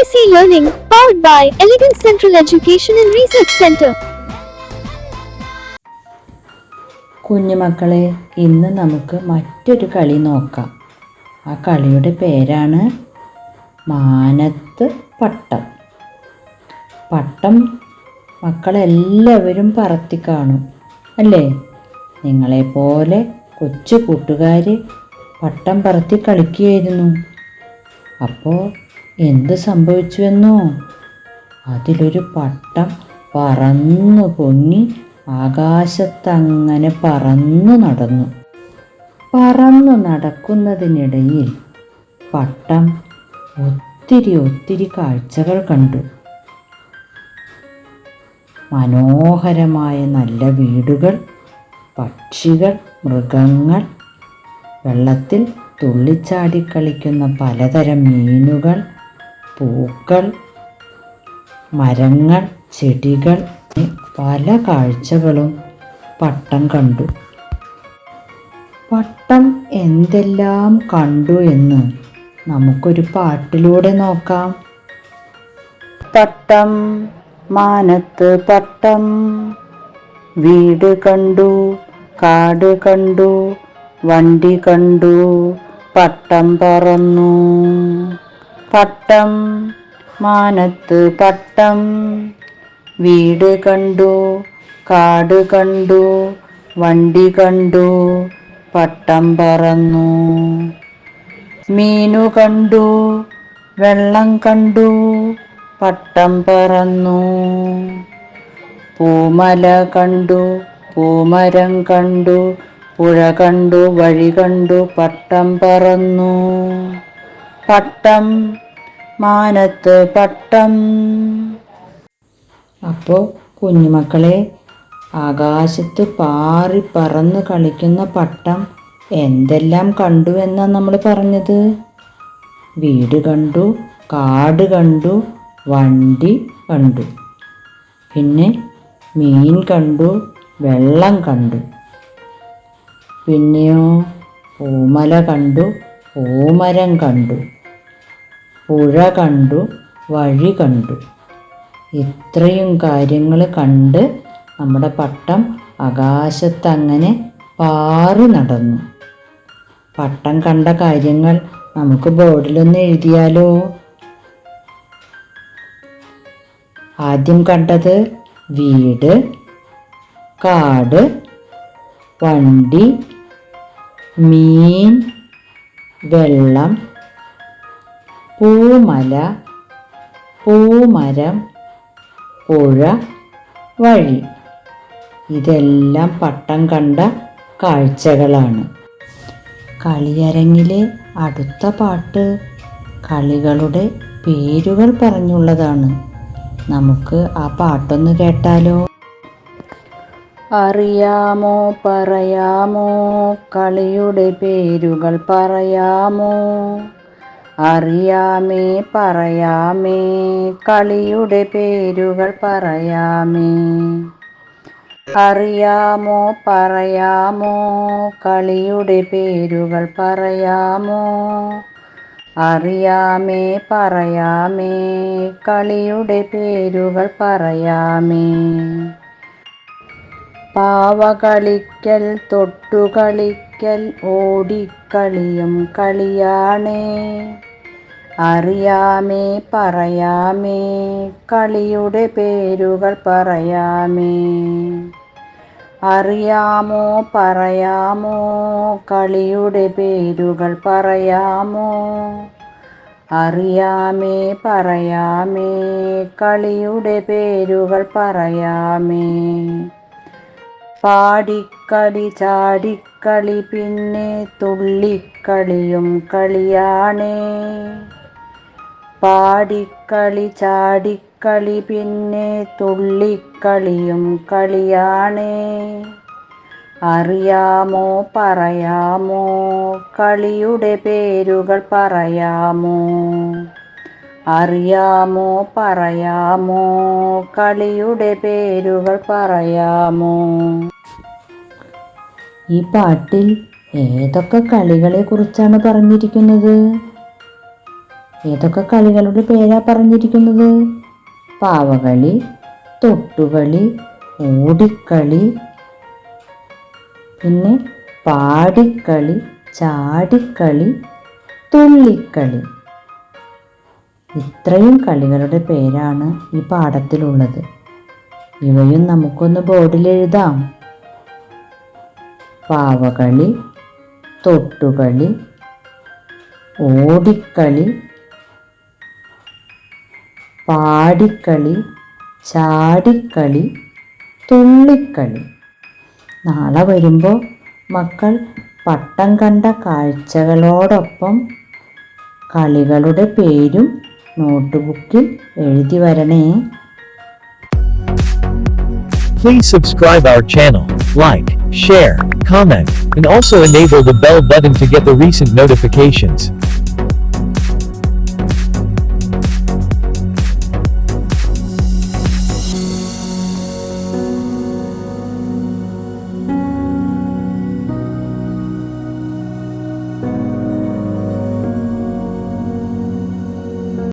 AC Learning, powered by Elegant Central Education and Research Center. കുഞ്ഞുമക്കളെ ഇന്ന് നമുക്ക് മറ്റൊരു കളി നോക്കാം. ആ കളിയുടെ പേരാണ് മാനത്ത് പട്ടം. പട്ടം മക്കളെല്ലാവരും പറത്തി കാണും അല്ലേ? നിങ്ങളെപ്പോലെ കൊച്ചു കൂട്ടുകാർ പട്ടം പറത്തി കളിക്കുകയായിരുന്നു. അപ്പോൾ എന്ത് സംഭവിച്ചുവെന്നോ? അതിലൊരു പട്ടം പറന്നു പൊങ്ങി ആകാശത്തങ്ങനെ പറന്നു നടന്നു. പറന്നു നടക്കുന്നതിനിടയിൽ പട്ടം ഒത്തിരി ഒത്തിരി കാഴ്ചകൾ കണ്ടു. മനോഹരമായ നല്ല വീടുകൾ പക്ഷികൾ മൃഗങ്ങൾ വെള്ളത്തിൽ തുള്ളിച്ചാടി കളിക്കുന്ന പലതരം മീനുകൾ പൂക്കൾ മരങ്ങൾ ചെടികൾ പല കാഴ്ചകളും പട്ടം കണ്ടു. പട്ടം എന്തെല്ലാം കണ്ടു എന്ന് നമുക്കൊരു പാട്ടിലൂടെ നോക്കാം. പട്ടം മാനത്ത് പട്ടം വീട് കണ്ടു കാട് കണ്ടു വണ്ടി കണ്ടു പട്ടം പറന്നു. പട്ടം മാനത്ത് പട്ടം. വീട് കണ്ടു കാട് കണ്ടു വണ്ടി കണ്ടു പട്ടം പറന്നു. മീനു കണ്ടു വെള്ളം കണ്ടു പട്ടം പറന്നു. പൂമല കണ്ടു പൂമരം കണ്ടു പുഴ കണ്ടു വഴി കണ്ടു പട്ടം പറന്നു. പട്ടം മാനത്ത് പട്ടം. അപ്പോൾ കുഞ്ഞുമക്കളെ ആകാശത്ത് പാറി പറന്ന് കളിക്കുന്ന പട്ടം എന്തെല്ലാം കണ്ടു എന്നാണ് നമ്മൾ പറഞ്ഞത്? വീട് കണ്ടു കാട് കണ്ടു വണ്ടി കണ്ടു. പിന്നെ മീൻ കണ്ടു വെള്ളം കണ്ടു. പിന്നെയോ പൂമല കണ്ടു പൂമരം കണ്ടു. പുഴ കണ്ടു വഴി കണ്ടു. ഇത്രയും കാര്യങ്ങൾ കണ്ട് നമ്മുടെ പട്ടം ആകാശത്തങ്ങനെ പാറി നടന്നു. പട്ടം കണ്ട കാര്യങ്ങൾ നമുക്ക് ബോർഡിലൊന്ന് എഴുതിയാലോ? ആദ്യം കണ്ടത് വീട് കാട് വണ്ടി മീൻ വെള്ളം പൂമല പൂമരം പുഴ വഴി. ഇതെല്ലാം പട്ടം കണ്ട കാഴ്ചകളാണ്. കളിയരങ്ങിലെ അടുത്ത പാട്ട് കളികളുടെ പേരുകൾ പറഞ്ഞുള്ളതാണ്. നമുക്ക് ആ പാട്ടൊന്ന് കേട്ടാലോ? അറിയാമോ പറയാമോ കളിയുടെ പേരുകൾ പറയാമോ? അറിയാമേ പറയാമേ കളിയുടെ പേരുകൾ പറയാമേ. അറിയാമോ പറയാമോ കളിയുടെ പേരുകൾ പറയാമോ. അറിയാമേ പറയാമേ കളിയുടെ പേരുകൾ പറയാമേ. പാവകളിക്കൽ തൊട്ടുകളിക്കൽ ഓടിക്കളിയും കളിയാണേ. അറിയാമേ പറയാമേ കളിയുടെ പേരുകൾ പറയാമേ. അറിയാമോ പറയാമോ കളിയുടെ പേരുകൾ പറയാമോ. അറിയാമേ പറയാമേ കളിയുടെ പേരുകൾ പറയാമേ. പാടിക്കളി ചാടിക്കളി പിന്നെ തുള്ളിക്കളിയും കളിയാണേ. പാടിക്കളി ചാടിക്കളി പിന്നെ തുള്ളിക്കളിയും കളിയാണേ. അറിയാമോ പറയാമോ? കളിയുടെ പേരുകൾ പറയാമോ? അറിയാമോ പറയാമോ? കളിയുടെ പേരുകൾ പറയാമോ? ഈ പാട്ടിൽ ഏതൊക്കെ കളികളെ കുറിച്ചാണ് പറഞ്ഞിരിക്കുന്നത്? ഏതൊക്കെ കളികളുടെ പേരാ പറഞ്ഞിരിക്കുന്നത്? പാവകളി തൊട്ടുകളി ഓടിക്കളി പിന്നെ പാടിക്കളി ചാടിക്കളി തുള്ളിക്കളി. ഇത്രയും കളികളുടെ പേരാണ് ഈ പാഠത്തിലുള്ളത്. ഇവയും നമുക്കൊന്ന് ബോർഡിൽ എഴുതാം. പാവകളി തൊട്ടുകളി ഓടിക്കളി പാടിക്കളി ചാടിക്കളി തുള്ളിക്കളി നാളെ വരുമ്പോൾ മക്കൾ പട്ടം കണ്ട കാഴ്ചകളോടൊപ്പം കളികളുടെ പേരും നോട്ട്ബുക്കിൽ എഴുതി വരണേ Please subscribe our channel, like, share, comment, and also enable the bell button to get the recent notifications.